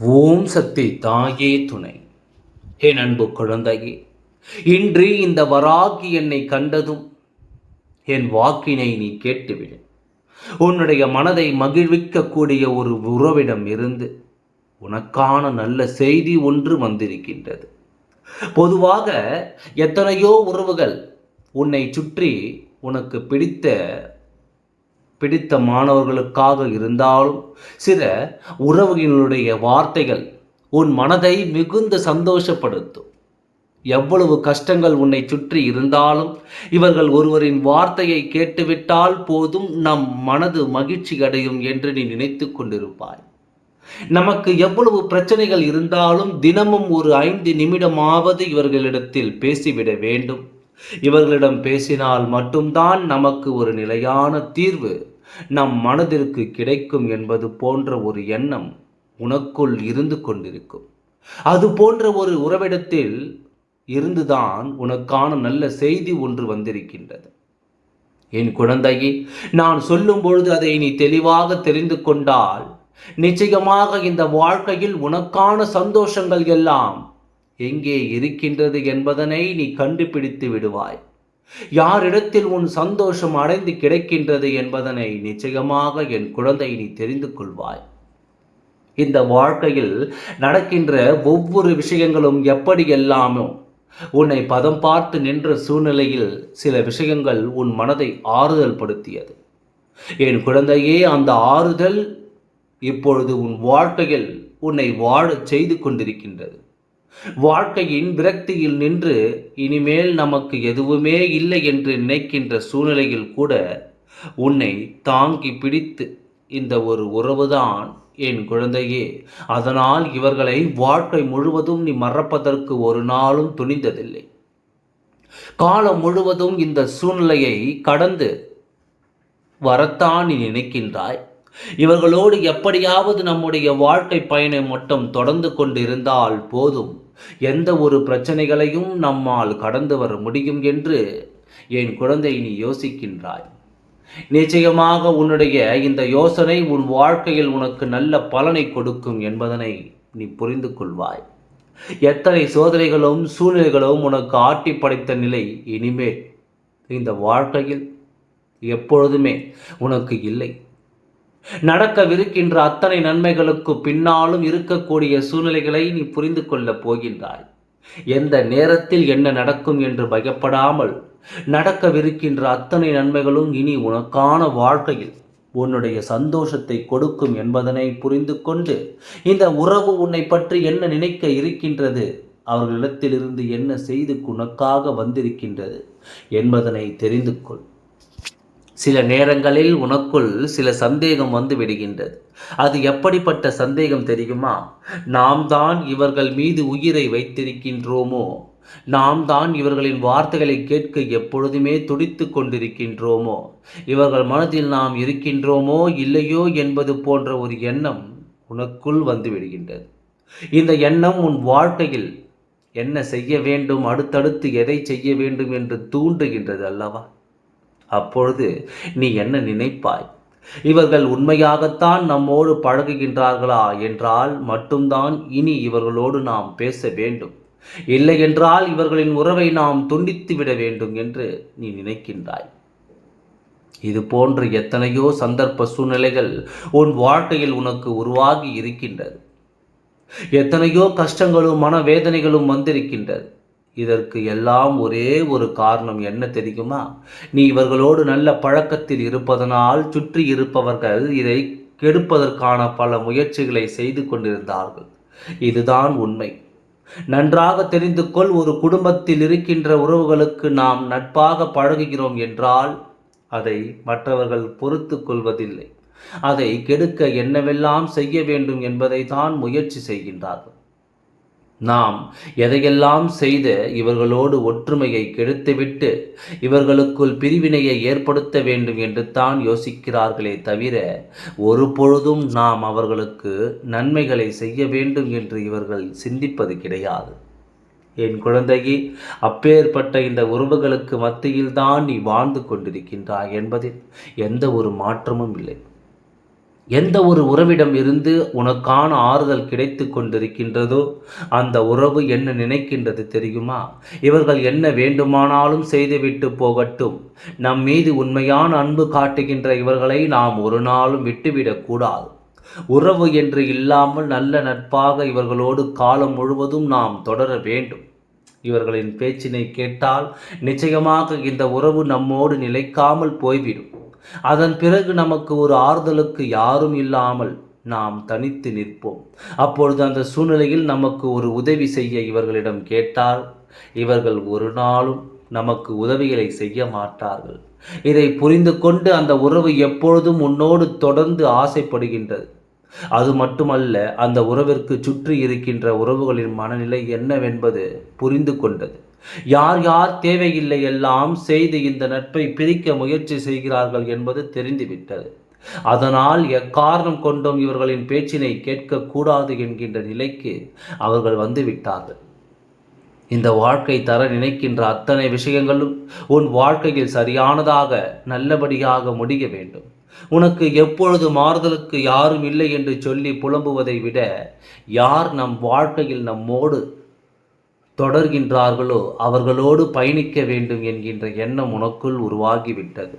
ஓம் சக்தி தாயே துணை. என் அன்பு குழந்தையே இன்று இந்த வராகி என்னை கண்டதும் என் வாக்கினை நீ கேட்டுவிடு. உன்னுடைய மனதை மகிழ்விக்கக்கூடிய ஒரு உறவிடம் இருந்து உனக்கான நல்ல செய்தி ஒன்று வந்திருக்கின்றது. பொதுவாக எத்தனையோ உறவுகள் உன்னை சுற்றி உனக்கு பிடித்த பிடித்த மாணவர்களுக்காக இருந்தாலும் சில உறவுகளுடைய வார்த்தைகள் உன் மனதை மிகுந்த சந்தோஷப்படுத்தும். எவ்வளவு கஷ்டங்கள் உன்னை சுற்றி இருந்தாலும் இவர்கள் ஒருவரின் வார்த்தையை கேட்டுவிட்டால் போதும் நம் மனது மகிழ்ச்சி அடையும் என்று நீ நினைத்து கொண்டிருப்பாய். நமக்கு எவ்வளவு பிரச்சனைகள் இருந்தாலும் தினமும் ஒரு ஐந்து நிமிடமாவது இவர்களிடத்தில் பேசிவிட வேண்டும். இவர்களிடம் பேசினால் மட்டும்தான் நமக்கு ஒரு நிலையான தீர்வு நம் மனதிற்கு கிடைக்கும் என்பது போன்ற ஒரு எண்ணம் உனக்குள் இருந்து கொண்டிருக்கும். அது போன்ற ஒரு உறவிடத்தில் இருந்துதான் உனக்கான நல்ல செய்தி ஒன்று வந்திருக்கின்றது. என் குழந்தையே நான் சொல்லும் பொழுது அதை நீ தெளிவாக தெரிந்து கொண்டால் நிச்சயமாக இந்த வாழ்க்கையில் உனக்கான சந்தோஷங்கள் எல்லாம் எங்கே இருக்கின்றது என்பதனை நீ கண்டுபிடித்து விடுவாய். யாரிடத்தில் உன் சந்தோஷம் அடைந்து கிடைக்கின்றது என்பதனை நிச்சயமாக என் குழந்தை நீ தெரிந்து கொள்வாய். இந்த வாழ்க்கையில் நடக்கின்ற ஒவ்வொரு விஷயங்களும் எப்படி எல்லாமோ உன்னை பதம் பார்த்து நின்ற சூழ்நிலையில் சில விஷயங்கள் உன் மனதை ஆறுதல் படுத்தியது. என் குழந்தையே அந்த ஆறுதல் இப்பொழுது உன் வாழ்க்கையில் உன்னை வாழச் செய்து கொண்டிருக்கின்றது. வாழ்க்கையின் விரக்தியில் நின்று இனிமேல் நமக்கு எதுவுமே இல்லை என்று நினைக்கின்ற சூழ்நிலையில் கூட உன்னை தாங்கி பிடித்து இந்த ஒரு உறவுதான் என் குழந்தையே. அதனால் இவர்களை வாழ்க்கை முழுவதும் நீ மறப்பதற்கு ஒரு நாளும் துணிந்ததில்லை. காலம் முழுவதும் இந்த சூழ்நிலையை கடந்து வரத்தான் நீ நினைக்கின்றாய். இவர்களோடு எப்படியாவது நம்முடைய வாழ்க்கை பயணம் மட்டும் தொடர்ந்து கொண்டிருந்தால் போதும். எந்த ஒரு பிரச்சனைகளையும் நம்மால் கடந்து வர முடியும் என்று என் குழந்தை நீ யோசிக்கின்றாய். நிச்சயமாக உன்னுடைய இந்த யோசனை உன் வாழ்க்கையில் உனக்கு நல்ல பலனை கொடுக்கும் என்பதனை நீ புரிந்து கொள்வாய். எத்தனை சோதனைகளும் சூழ்நிலைகளும் உனக்கு ஆட்டி படைத்த நிலை இனிமேல் இந்த வாழ்க்கையில் எப்பொழுதுமே உனக்கு இல்லை. நடக்கவிருக்கின்ற அத்தனை நன்மைகளுக்கு பின்னாலும் இருக்கக்கூடிய சூழ்நிலைகளை நீ புரிந்து கொள்ளப் போகின்றாய். எந்த நேரத்தில் என்ன நடக்கும் என்று பயப்படாமல் நடக்கவிருக்கின்ற அத்தனை நன்மைகளும் இனி உனக்கான வாழ்க்கையில் உன்னுடைய சந்தோஷத்தை கொடுக்கும் என்பதனை புரிந்து கொண்டு இந்த உறவு உன்னை பற்றி என்ன நினைக்க இருக்கின்றது அவர்களிடத்திலிருந்து என்ன செய்து உனக்காக வந்திருக்கின்றது என்பதனை தெரிந்து கொள். சில நேரங்களில் உனக்குள் சில சந்தேகம் வந்து விடுகின்றது. அது எப்படிப்பட்ட சந்தேகம் தெரியுமா? நாம் தான் இவர்கள் மீது உயிரை வைத்திருக்கின்றோமோ? நாம் தான் இவர்களின் வார்த்தைகளை கேட்க எப்பொழுதுமே துடித்து கொண்டிருக்கின்றோமோ? இவர்கள் மனதில் நாம் இருக்கின்றோமோ இல்லையோ என்பது போன்ற ஒரு எண்ணம் உனக்குள் வந்து விடுகின்றது. இந்த எண்ணம் உன் வாழ்க்கையில் என்ன செய்ய வேண்டும்? அடுத்தடுத்து எதை செய்ய வேண்டும் என்று தூண்டுகின்றது அல்லவா? அப்பொழுது நீ என்ன நினைப்பாய்? இவர்கள் உண்மையாகத்தான் நம்மோடு பழகுகின்றார்களா? என்றால் மட்டும்தான் இனி இவர்களோடு நாம் பேச வேண்டும். இல்லை என்றால் இவர்களின் உறவை நாம் துண்டித்து விட வேண்டும் என்று நீ நினைக்கின்றாய். இது போன்ற எத்தனையோ சந்தர்ப்ப சூழ்நிலைகள் உன் வாழ்க்கையில் உனக்கு உருவாகி இருக்கின்றது. எத்தனையோ கஷ்டங்களும் மனவேதனைகளும் வந்திருக்கின்றது. இதற்கு எல்லாம் ஒரே ஒரு காரணம் என்ன தெரியுமா? நீ இவர்களோடு நல்ல பழக்கத்தில் இருப்பதனால் சுற்றி இருப்பவர்கள் இதை கெடுப்பதற்கான பல முயற்சிகளை செய்து கொண்டிருந்தார்கள். இதுதான் உண்மை. நன்றாக தெரிந்து கொள் ஒரு குடும்பத்தில் இருக்கின்ற உறவுகளுக்கு நாம் நட்பாக பழகுகிறோம் என்றால் அதை மற்றவர்கள் பொறுத்து கொள்வதில்லை. அதை கெடுக்க என்னவெல்லாம் செய்ய வேண்டும் என்பதை தான் முயற்சி செய்கின்றார்கள். நாம் எதையெல்லாம் செய்து இவர்களோடு ஒற்றுமையை கெடுத்துவிட்டு இவர்களுக்குள் பிரிவினையை ஏற்படுத்த வேண்டும் என்று தான் யோசிக்கிறார்களே தவிர ஒரு பொழுதும் நாம் அவர்களுக்கு நன்மைகளை செய்ய வேண்டும் என்று இவர்கள் சிந்திப்பது கிடையாது. என் குழந்தையே அப்பேற்பட்ட இந்த உறவுகளுக்கு மத்தியில்தான் நீ வாழ்ந்து கொண்டிருக்கின்றாய் என்பதில் எந்த ஒரு மாற்றமும் இல்லை. எந்த ஒரு உறவிடம் இருந்து உனக்கான ஆறுதல் கிடைத்து கொண்டிருக்கின்றதோ அந்த உறவு என்ன நினைக்கின்றது தெரியுமா? இவர்கள் என்ன வேண்டுமானாலும் செய்துவிட்டு போகட்டும். நம் மீது உண்மையான அன்பு காட்டுகின்ற இவர்களை நாம் ஒரு நாளும் விட்டுவிடக்கூடாது உறவு என்று இல்லாமல் நல்ல நட்பாக இவர்களோடு காலம் முழுவதும் நாம் தொடர வேண்டும். இவர்களின் பேச்சினை கேட்டால் நிச்சயமாக இந்த உறவு நம்மோடு நிலைக்காமல் போய்விடும். அதன் பிறகு நமக்கு ஒரு ஆறுதலுக்கு யாரும் இல்லாமல் நாம் தனித்து நிற்போம். அப்பொழுது அந்த சூழ்நிலையில் நமக்கு ஒரு உதவி செய்ய இவர்களிடம் கேட்டால் இவர்கள் ஒரு நாளும் நமக்கு உதவிகளை செய்ய மாட்டார்கள். இதை புரிந்து கொண்டு அந்த உறவு எப்பொழுதும் உன்னோடு தொடர்ந்து ஆசைப்படுகின்றது. அது மட்டுமல்ல அந்த உறவிற்கு சுற்றி இருக்கின்ற உறவுகளின் மனநிலை என்னவென்பது புரிந்து கொண்டது. யார் யார் தேவையில்லை எல்லாம் செய்து இந்த நட்பை பிரிக்க முயற்சி செய்கிறார்கள் என்பது தெரிந்துவிட்டது. அதனால் எக்காரணம் கொண்டும் இவர்களின் பேச்சினை கேட்கக்கூடாது என்கின்ற நிலைக்கு அவர்கள் வந்துவிட்டார்கள். இந்த வாழ்க்கை தர நினைக்கின்ற அத்தனை விஷயங்களும் உன் வாழ்க்கையில் சரியானதாக நல்லபடியாக முடிய வேண்டும். உனக்கு எப்பொழுது மாறுதலுக்கு யாரும் இல்லை என்று சொல்லி புலம்புவதை விட யார் நம் வாழ்க்கையில் நம்மோடு தொடர்கின்றார்களோ அவர்களோடு பயணிக்க வேண்டும் என்கின்ற எண்ணம் உனக்குள் உருவாகிவிட்டது.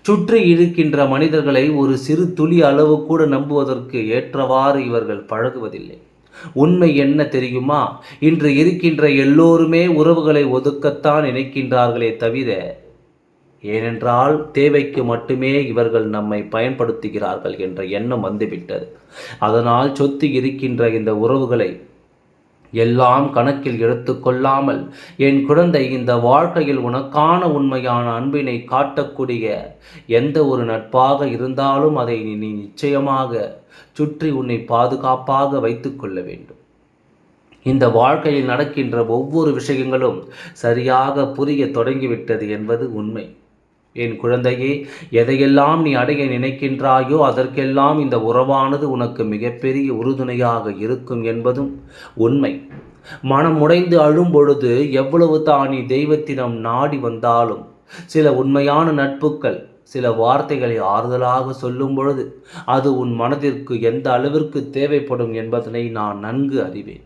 சுற்றி இருக்கின்ற மனிதர்களை ஒரு சிறு துளி அளவு கூட நம்புவதற்கு ஏற்றவாறு இவர்கள் பழகுவதில்லை. உண்மை என்ன தெரியுமா? இன்று இருக்கின்ற எல்லோருமே உறவுகளை ஒதுக்கத்தான் நினைக்கின்றார்களே தவிர ஏனென்றால் தேவைக்கு மட்டுமே இவர்கள் நம்மை பயன்படுத்துகிறார்கள் என்ற எண்ணம் வந்துவிட்டது. அதனால் சொத்து இருக்கின்ற இந்த உறவுகளை எல்லாம் கணக்கில் எடுத்துக்கொள்ளாமல் என் குழந்தை இந்த வாழ்க்கையில் உனக்கான உண்மையான அன்பினை காட்டக்கூடிய எந்த ஒரு நட்பாக இருந்தாலும் அதை நீ நிச்சயமாக சுற்றி உன்னை பாதுகாப்பாக வைத்துக்கொள்ள வேண்டும். இந்த வாழ்க்கையில் நடக்கின்ற ஒவ்வொரு விஷயங்களும் சரியாக புரிய தொடங்கிவிட்டது என்பது உண்மை. என் குழந்தையே எதையெல்லாம் நீ அடைய நினைக்கின்றாயோ அதற்கெல்லாம் இந்த உறவானது உனக்கு மிகப்பெரிய உறுதுணையாக இருக்கும் என்பதும் உண்மை. மனம் உடைந்து அழும் பொழுது எவ்வளவு தான் நீ தெய்வத்திடம் நாடி வந்தாலும் சில உண்மையான நட்புகள் சில வார்த்தைகளை ஆறுதலாக சொல்லும் பொழுது அது உன் மனதிற்கு எந்த அளவிற்கு தேவைப்படும் என்பதனை நான் நன்கு அறிவேன்.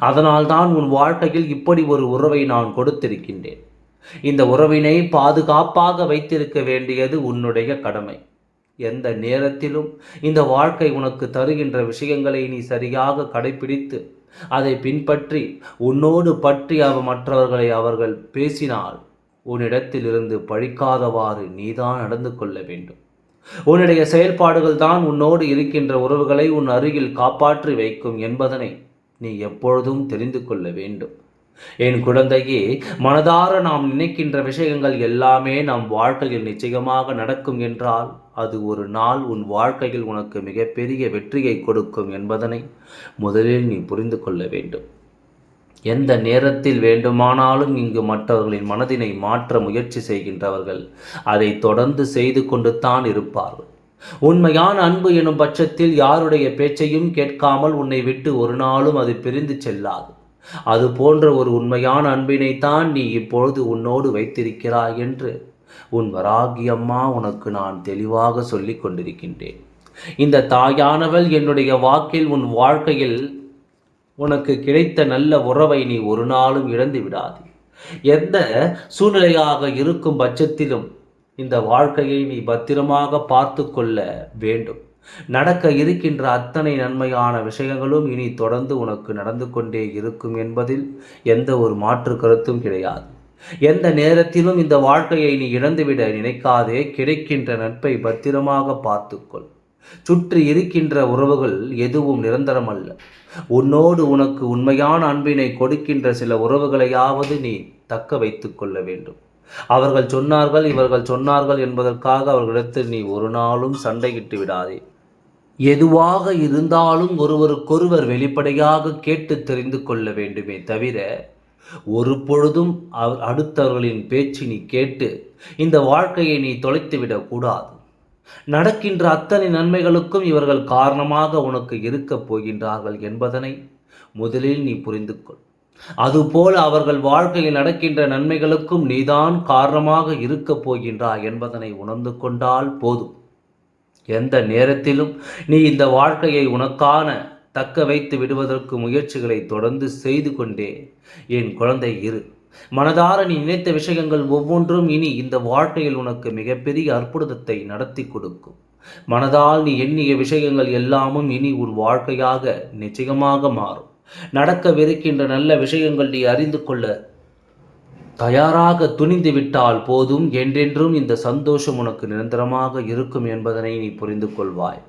அதனால்தான் உன் வாழ்க்கையில் இப்படி ஒரு உறவை நான் கொடுத்திருக்கின்றேன். இந்த உறவினை பாதுகாப்பாக வைத்திருக்க வேண்டியது உன்னுடைய கடமை. எந்த நேரத்திலும் இந்த வாழ்க்கை உனக்கு தருகின்ற விஷயங்களை நீ சரியாக கடைபிடித்து அதை பின்பற்றி உன்னோடு பற்றி அவ மற்றவர்களை அவர்கள் பேசினால் உன்னிடத்தில் இருந்து பழிக்காதவாறு நீதான் நடந்து கொள்ள வேண்டும். உன்னுடைய செயல்பாடுகள் தான் உன்னோடு இருக்கின்ற உறவுகளை உன் அருகில் காப்பாற்றி வைக்கும் என்பதனை நீ எப்பொழுதும் தெரிந்து கொள்ள வேண்டும். என் குழந்தையே மனதார நாம் நினைக்கின்ற விஷயங்கள் எல்லாமே நம் வாழ்க்கையில் நிச்சயமாக நடக்கும் என்றால் அது ஒரு நாள் உன் வாழ்க்கையில் உனக்கு மிகப்பெரிய வெற்றியை கொடுக்கும் என்பதனை முதலில் நீ புரிந்து கொள்ள வேண்டும். எந்த நேரத்தில் வேண்டுமானாலும் இங்கு மற்றவர்களின் மனதினை மாற்ற முயற்சி செய்கின்றவர்கள் அதை தொடர்ந்து செய்து கொண்டு தான் இருப்பார்கள். உண்மையான அன்பு எனும் பட்சத்தில் யாருடைய பேச்சையும் கேட்காமல் உன்னை விட்டு ஒரு நாளும் அது பிரிந்து செல்லாது. அது போன்ற ஒரு உண்மையான அன்பினைத்தான் நீ இப்பொழுது உன்னோடு வைத்திருக்கிறாய் என்று. உன் வராகி அம்மா உனக்கு நான் தெளிவாக சொல்லிக் கொண்டிருக்கின்றேன். இந்த தாயானவள் என்னுடைய வாக்கில் உன் வாழ்க்கையில் உனக்கு கிடைத்த நல்ல உறவை நீ ஒரு நாளும் இழந்து விடாது. எந்த சூழ்நிலையாக இருக்கும் பட்சத்திலும் இந்த வாழ்க்கையை நீ பத்திரமாக பார்த்து கொள்ள வேண்டும். நடக்க இருக்கின்ற அத்தனை நன்மையான விஷயங்களும் இனி தொடர்ந்து உனக்கு நடந்து கொண்டே இருக்கும் என்பதில் எந்த ஒரு மாற்று கருத்தும் கிடையாது. எந்த நேரத்திலும் இந்த வாழ்க்கையை நீ இழந்துவிட நினைக்காதே. கிடைக்கின்ற நட்பை பத்திரமாக பார்த்துக்கொள். சுற்றி இருக்கின்ற உறவுகள் எதுவும் நிரந்தரமல்ல. உன்னோடு உனக்கு உண்மையான அன்பினை கொடுக்கின்ற சில உறவுகளையாவது நீ தக்க வைத்து கொள்ள வேண்டும். அவர்கள் சொன்னார்கள் இவர்கள் சொன்னார்கள் என்பதற்காக அவர்களிடத்தில் நீ ஒரு நாளும் சண்டையிட்டு விடாதே. எதுவாக இருந்தாலும் ஒருவருக்கொருவர் வெளிப்படையாக கேட்டு தெரிந்து கொள்ள வேண்டுமே தவிர ஒரு பொழுதும் அடுத்தவர்களின் பேச்சு நீ கேட்டு இந்த வாழ்க்கையை நீ தொலைத்துவிடக் கூடாது. நடக்கின்ற அத்தனை நன்மைகளுக்கும் இவர்கள் காரணமாக உனக்கு இருக்கப் போகின்றார்கள் என்பதனை முதலில் நீ புரிந்து கொள் அதுபோல அவர்கள் வாழ்க்கையில் நடக்கின்ற நன்மைகளுக்கும் நீதான் காரணமாக இருக்கப் போகின்றாய் என்பதனை உணர்ந்து கொண்டால் போதும். எந்த நேரத்திலும் நீ இந்த வாழ்க்கையை உனக்கான தக்க வைத்து விடுவதற்கு முயற்சிகளை தொடர்ந்து செய்து கொண்டே என் குழந்தை இரு. மனதார நீ நினைத்த விஷயங்கள் ஒவ்வொன்றும் இனி இந்த வாழ்க்கையில் உனக்கு மிகப்பெரிய அற்புதத்தை நடத்தி கொடுக்கும். மனதால் நீ எண்ணிய விஷயங்கள் எல்லாமும் இனி உன் வாழ்க்கையாக நிச்சயமாக மாறும். நடக்கவிருக்கின்ற நல்ல விஷயங்கள் நீ அறிந்து கொள்ள. தயாராக துணிந்து விட்டால் போதும் என்றென்றும் இந்த சந்தோஷம் உனக்கு நிரந்தரமாக இருக்கும் என்பதனை நீ புரிந்து கொள்வாய்.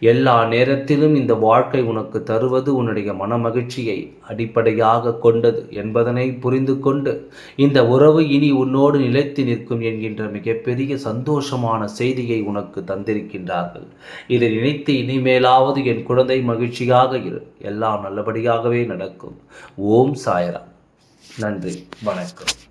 எல்லா நேரத்திலும் இந்த வாழ்க்கை உனக்கு தருவது உன்னுடைய மனமகிழ்ச்சியை அடிப்படையாக கொண்டது என்பதனை புரிந்து கொண்டு இந்த உறவு இனி உன்னோடு நிலைத்து நிற்கும் என்கின்ற மிகப்பெரிய சந்தோஷமான செய்தியை உனக்கு தந்திருக்கின்றார்கள். இதை நினைத்து இனிமேலாவது என் குழந்தை மகிழ்ச்சியாக இரு. எல்லாம் நல்லபடியாகவே நடக்கும். ஓம் சாயரா நன்றி. வணக்கம்.